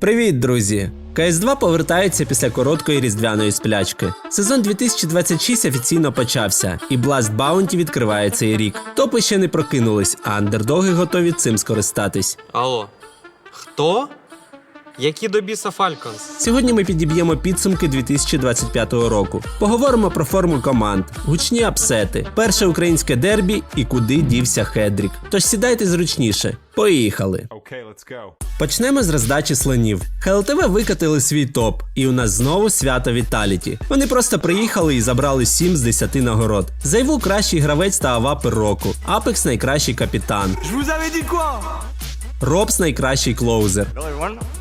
Привіт, друзі! КС2 повертається після короткої різдвяної сплячки. Сезон 2026 офіційно почався, і Blast Bounty відкриває цей рік. Топи ще не прокинулись, а андердоги готові цим скористатись. Алло. Хто? Які до біса Фальконс? Сьогодні ми підіб'ємо підсумки 2025 року. Поговоримо про форму команд, гучні апсети, перше українське дербі і куди дівся Хедрік. Тож сідайте зручніше. Поїхали! Okay, let's go. Почнемо з роздачі слонів. ХЛТВ викатили свій топ, і у нас знову свято Віталіті. Вони просто приїхали і забрали 7 з 10 нагород. Зайву кращий гравець та авапер року. Апекс найкращий капітан. Je vous avais dit quoi Робс найкращий клоузер.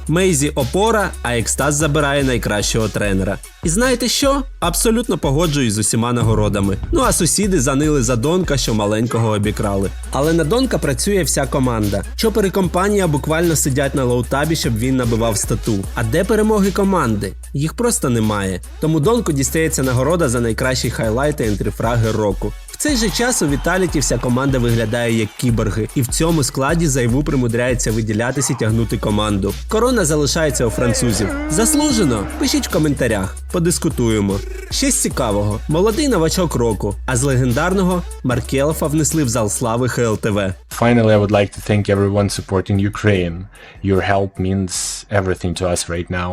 Мейзі опора, а екстаз забирає найкращого тренера. І знаєте що? Абсолютно погоджуюсь з усіма нагородами. Ну а сусіди занили за Донка, що маленького обікрали. Але на Донка працює вся команда. Чопери компанія буквально сидять на лоутабі, щоб він набивав стату. А де перемоги команди? Їх просто немає. Тому Донку дістається нагорода за найкращі хайлайти ентрифраги року. В цей же час у Віталіті вся команда виглядає як кіборги, і в цьому складі зайву примудряється виділятися і тягнути команду. Корона залишається у французів. Заслужено? Пишіть в коментарях, подискутуємо. З цікавого: молодий новачок року, а з легендарного Маркелофа внесли в зал слави ХЛТВ. Finally, I would like to thank everyone supporting Ukraine. Your help means everything to us right now.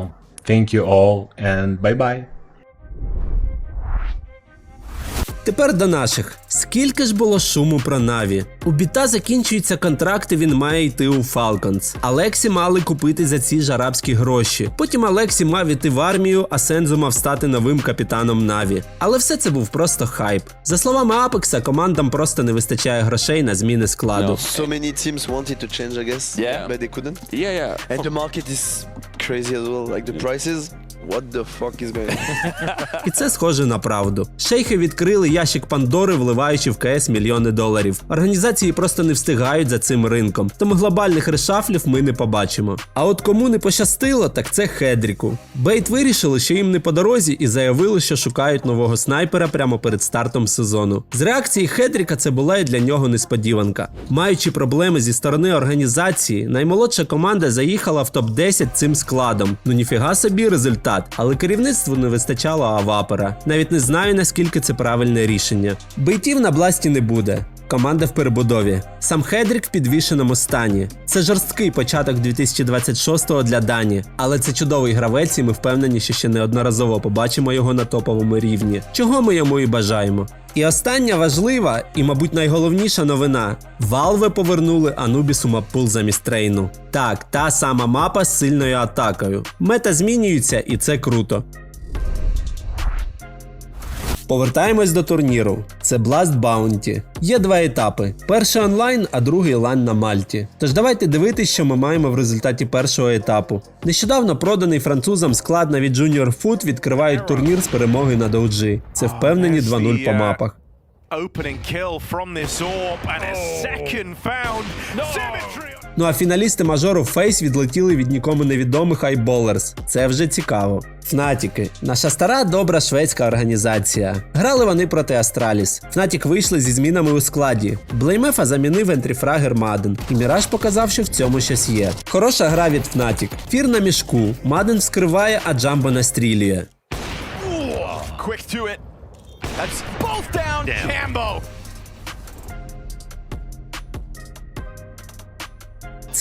Thank you all, and bye Тепер до наших. Скільки ж було шуму про Наві? У біта закінчується контракт він має йти у Falcons. Алексі мали купити за ці ж арабські гроші. Потім Алексі мав іти в армію, а Сензу мав стати новим капітаном Наві. Але все це був просто хайп. За словами Апекса, командам просто не вистачає грошей на зміни складу. So many teams wanted to change, I guess. Yeah. But they couldn't. Yeah, yeah. And the market is crazy as well. Like the prices, what the fuck is going on? І це схоже на правду. Шейхи відкрили ящик Пандори, вливаючи в КС мільйони доларів. Організації просто не встигають за цим ринком, тому глобальних решафлів ми не побачимо. А от кому не пощастило, так це Хедріку. Бейт вирішили, що їм не по дорозі, і заявили, що шукають нового снайпера прямо перед стартом сезону. З реакції Хедріка це була і для нього несподіванка. Маючи проблеми зі сторони організації, наймолодша команда заїхала в топ-10 цим складом. Ну ніфіга собі результат, але керівництву не вистачало авапера. Навіть не знаю наскільки це правильне рішення. Бейтів на бласті не буде. Команда в перебудові. Сам Хедрік в підвішеному стані. Це жорсткий початок 2026-го для Дані, але це чудовий гравець, і ми впевнені, що ще неодноразово побачимо його на топовому рівні. Чого ми йому і бажаємо. І остання важлива і, мабуть, найголовніша новина: Valve повернули Анубісу маппул замість трейну. Так, та сама мапа з сильною атакою. Мета змінюється, і це круто. Повертаємось до турніру. Це Blast Bounty. Є два етапи: перший онлайн, а другий лайн на Мальті. Тож давайте дивитись, що ми маємо в результаті першого етапу. Нещодавно проданий французам склад навіть Junior Foot відкривають турнір з перемоги над OG. Це впевнені 2-0 по мапах. Opening kill from this orb and a second found. Symmetry. Ну а фіналісти мажору Фейс відлетіли від нікому невідомих Айболерс. Це вже цікаво. Фнатіки. Наша стара добра шведська організація. Грали вони проти Астраліс. Фнатік вийшли зі змінами у складі. Блеймефа замінив ентріфрагер Маден. І Міраж показав, що в цьому щось є. Хороша гра від Фнатік. Фір на мішку. Маден вскриває, а Джамбо настрілює. Quick to it. That's both down. Cambo.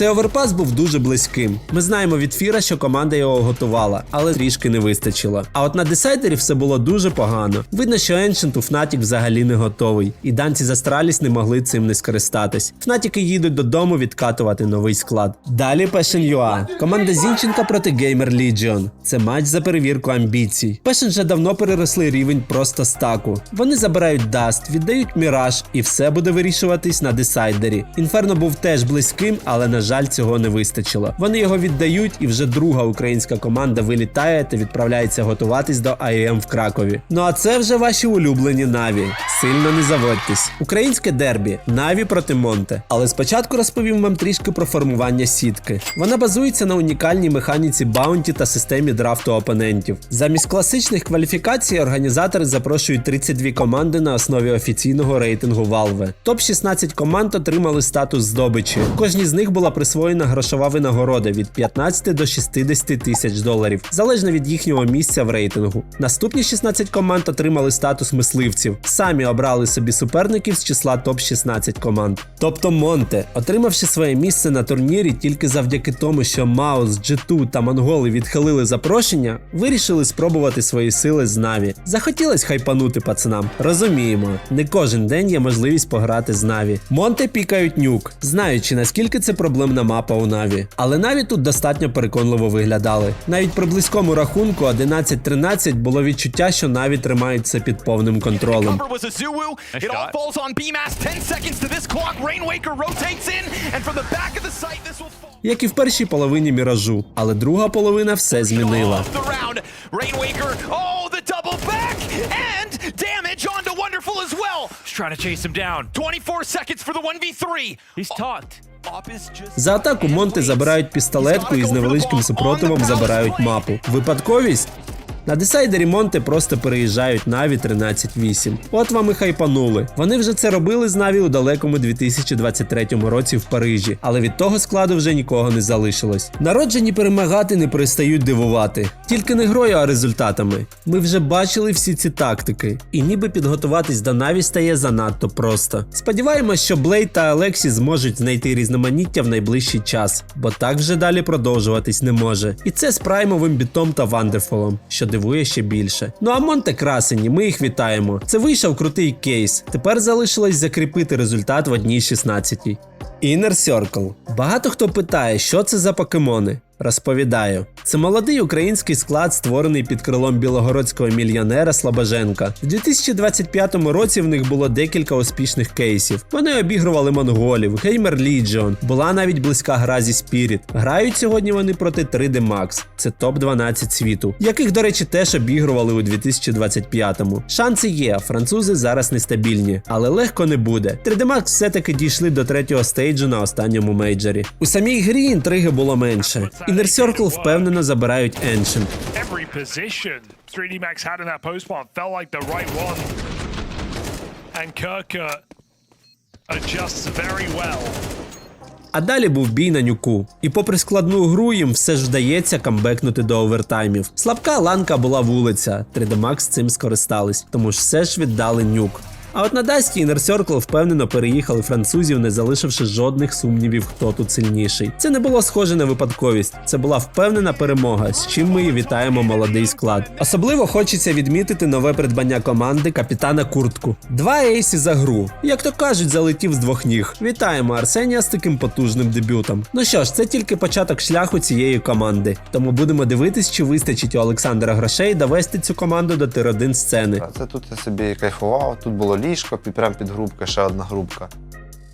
Цей оверпас був дуже близьким. Ми знаємо від Фіра, що команда його готувала, але трішки не вистачило. А от на десайдері все було дуже погано. Видно, що Ancient у Fnatic взагалі не готовий, і данці з Астраліс не могли цим не скористатись. Фнатіки їдуть додому відкатувати новий склад. Далі Passion UA. Команда Зінченка проти Gamer Legion. Це матч за перевірку амбіцій. Passion вже давно переросли рівень просто стаку. Вони забирають Даст, віддають Міраж, і все буде вирішуватись на десайдері. Інферно був теж близьким, але на жаль, цього не вистачило. Вони його віддають, і вже друга українська команда вилітає та відправляється готуватись до АЕМ в Кракові. Ну а це вже ваші улюблені Наві. Сильно не заводьтесь. Українське дербі Наві проти Монте. Але спочатку розповім вам трішки про формування сітки. Вона базується на унікальній механіці баунті та системі драфту опонентів. Замість класичних кваліфікацій організатори запрошують 32 команди на основі офіційного рейтингу Valve. Топ 16 команд отримали статус здобичі. Кожній з них була присвоєна грошова винагорода від 15 до 60 тисяч доларів, залежно від їхнього місця в рейтингу. Наступні 16 команд отримали статус мисливців, самі обрали собі суперників з числа топ-16 команд. Тобто Монте, отримавши своє місце на турнірі тільки завдяки тому, що Маус, G2 та Монголи відхилили запрошення, вирішили спробувати свої сили з Наві. Захотілось хайпанути пацанам. Розуміємо, не кожен день є можливість пограти з Наві. Монте пікають нюк, знаючи наскільки це проблемна мапа у Наві. Але Наві тут достатньо переконливо виглядали. Навіть при близькому рахунку 11-13 було відчуття, що Наві тримаються під повним контролем. Cover was a Zuwu. It all falls on BMAS. 10 seconds to this clock. Rainwaker rotates in, and from the back of the site, this will fall. Як і в першій половині міражу, але друга половина все змінила. Oh. He's trying to chase him down. 24 seconds for the 1v3. He's tucked. За атаку Монти забирають пістолетку і з невеличким супротивом забирають мапу. Випадковість? На десайдері Монте просто переїжджають Наві 13-8. От вам і хайпанули. Вони вже це робили з Наві у далекому 2023 році в Парижі, але від того складу вже нікого не залишилось. Народжені перемагати не перестають дивувати. Тільки не грою, а результатами. Ми вже бачили всі ці тактики, і ніби підготуватись до Наві стає занадто просто. Сподіваємось, що Блейд та Алексі зможуть знайти різноманіття в найближчий час, бо так вже далі продовжуватись не може. І це з праймовим бітом та Вандерфолом, що дивує ще більше. Ну а Монте красені, ми їх вітаємо. Це вийшов крутий кейс. Тепер залишилось закріпити результат в одній 16 Inner Circle. Багато хто питає, що це за покемони. Розповідаю, це молодий український склад, створений під крилом білогородського мільйонера Слабоженка. В 2025 році в них було декілька успішних кейсів. Вони обігрували монголів, Геймер Legion, була навіть близька гра зі Spirit. Грають сьогодні вони проти 3D Max, це топ 12 світу, яких, до речі, теж обігрували у 2025-му. Шанси є, французи зараз нестабільні, але легко не буде. 3D Max все-таки дійшли до третього стейджу на останньому мейджорі. У самій грі інтриги було менше. Inner Circle впевнено забирають Ancient. every position 3D Max had in that post plant felt like the right one. And Kirka adjusts very well. А далі був бій на нюку. І попри складну гру їм все ж вдається камбекнути до овертаймів. Слабка ланка була вулиця, 3D Max цим скористались, тому ж все ж віддали нюк. А от на Дасті Inner Circle впевнено переїхали французів, не залишивши жодних сумнівів, хто тут сильніший. Це не було схоже на випадковість, це була впевнена перемога, з чим ми і вітаємо молодий склад. Особливо хочеться відмітити нове придбання команди капітана Куртку. Два ейсі за гру. Як то кажуть, залетів з двох ніг. Вітаємо Арсенія з таким потужним дебютом. Ну що ж, це тільки початок шляху цієї команди. Тому будемо дивитись, чи вистачить у Олександра грошей довести цю команду до тир 1 сцени. Це тут я собі кайфував, тут було ліжко, прям під грубка, ще одна грубка.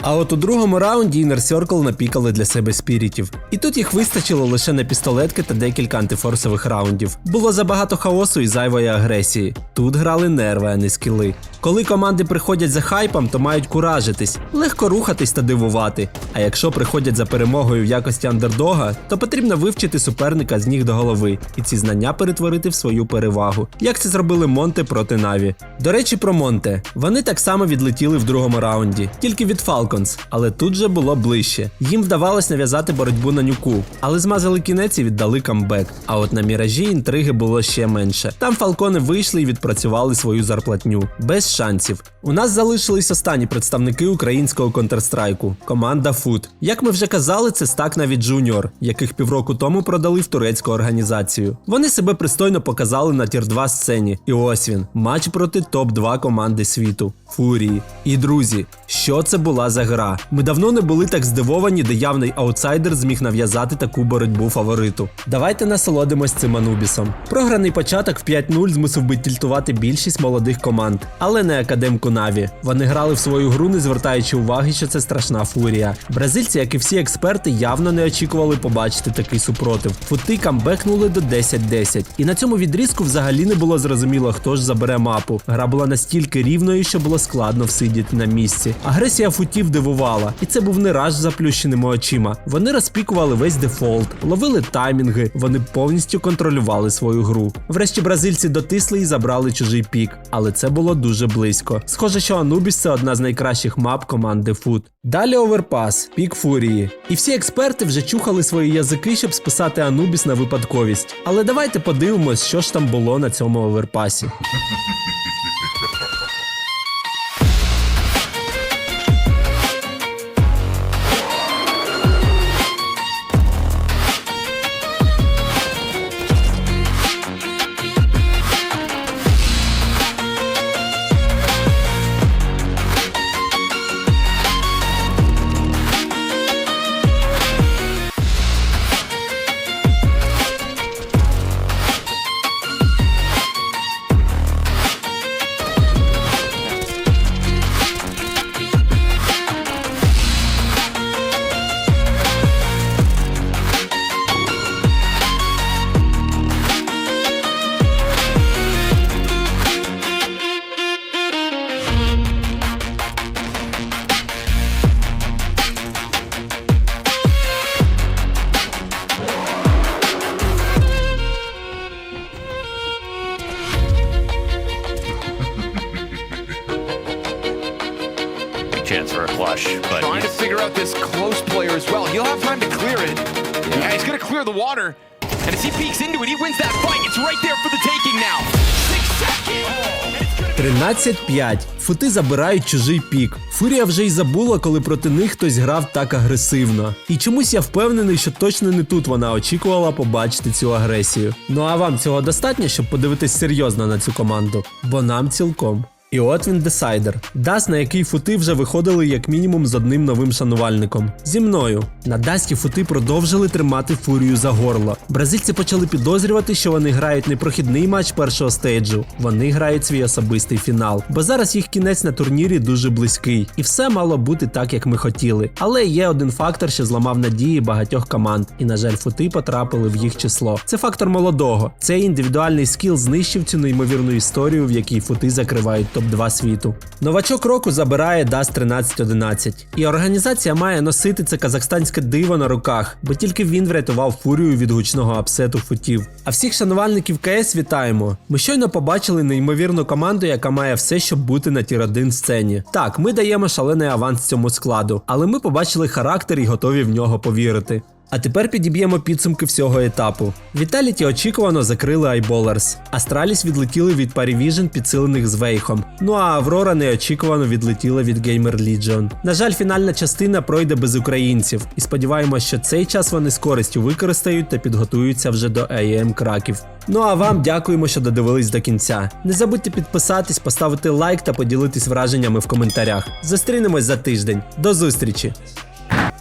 А от у другому раунді Inner Circle напікали для себе спірітів. І тут їх вистачило лише на пістолетки та декілька антифорсових раундів. Було забагато хаосу і зайвої агресії. Тут грали нерви, а не скіли. Коли команди приходять за хайпом, то мають куражитись, легко рухатись та дивувати. А якщо приходять за перемогою в якості андердога, то потрібно вивчити суперника з ніг до голови і ці знання перетворити в свою перевагу. Як це зробили Монте проти Наві. До речі, про Монте. Вони так само відлетіли в другому раунді, тільки від Falcons, але тут же було ближче. Їм вдавалось нав'язати боротьбу на нюку, але змазали кінець і віддали камбек. А от на міражі інтриги було ще менше. Там фалкони вийшли і відпрацювали свою зарплатню. Без шансів. У нас залишились останні представники українського Counter-Strike – команда Foot. Як ми вже казали, це стак навіть Junior, яких півроку тому продали в турецьку організацію. Вони себе пристойно показали на тір 2 сцені. І ось він матч проти топ-2 команди світу Фурії. І друзі, що це була за гра? Ми давно не були так здивовані, де явний аутсайдер зміг нав'язати таку боротьбу фавориту. Давайте насолодимось цим Анубісом. Програний початок в 5-0 змусив би тільтувати більшість молодих команд, але не академку Наві. Вони грали в свою гру, не звертаючи уваги, що це страшна фурія. Бразильці, як і всі експерти, явно не очікували побачити такий супротив. Фути камбекнули до 10-10. І на цьому відрізку взагалі не було зрозуміло, хто ж забере мапу. Гра була настільки рівною, що було складно всидіти на місці. Агресія футів футів дивувала, і це був не раш з заплющеними очима. Вони розпікували весь дефолт, ловили таймінги, вони повністю контролювали свою гру. Врешті бразильці дотисли і забрали чужий пік, але це було дуже близько. Схоже, що Анубіс це одна з найкращих мап команди Фут. Далі оверпас, пік фурії. І всі експерти вже чухали свої язики, щоб списати Анубіс на випадковість. Але давайте подивимось, що ж там було на цьому оверпасі. The water. And as he peeks into it, he wins that fight. It's right there for the taking now. Six seconds. And it's gonna 13-5. Фути забирають чужий пік. Фурія вже й забула, коли проти них хтось грав так агресивно. І чомусь я впевнений, що точно не тут вона очікувала побачити цю агресію. Ну а вам цього достатньо, щоб подивитись серйозно на цю команду? Бо нам цілком. І от він десайдер. Дас, на який фути вже виходили як мінімум з одним новим шанувальником. Зі мною. На Дасті фути продовжили тримати фурію за горло. Бразильці почали підозрювати, що вони грають не прохідний матч першого стейджу, вони грають свій особистий фінал. Бо зараз їх кінець на турнірі дуже близький, і все мало бути так, як ми хотіли. Але є один фактор, що зламав надії багатьох команд, і, на жаль, фути потрапили в їх число. Це фактор молодого. Цей індивідуальний скіл знищив цю неймовірну історію, в якій фути закривають топ-2 світу. Новачок року забирає DAS 1311. І організація має носити це казахстанське диво на руках, бо тільки він врятував фурію від гучного апсету футів. А всіх шанувальників КС вітаємо. Ми щойно побачили неймовірну команду, яка має все, щоб бути на тір 1 сцені. Так, ми даємо шалений аванс цьому складу, але ми побачили характер і готові в нього повірити. А тепер підіб'ємо підсумки всього етапу. Віталіті очікувано закрили Айболерс. Астраліс відлетіли від Parivision підсилених з Вейхом. Ну а Аврора неочікувано відлетіла від Gamer Legion. На жаль, фінальна частина пройде без українців, і сподіваємось, що цей час вони з користю використають та підготуються вже до AEM Краків. Ну а вам дякуємо, що додивились до кінця. Не забудьте підписатись, поставити лайк та поділитись враженнями в коментарях. Зустрінемось за тиждень. До зустрічі!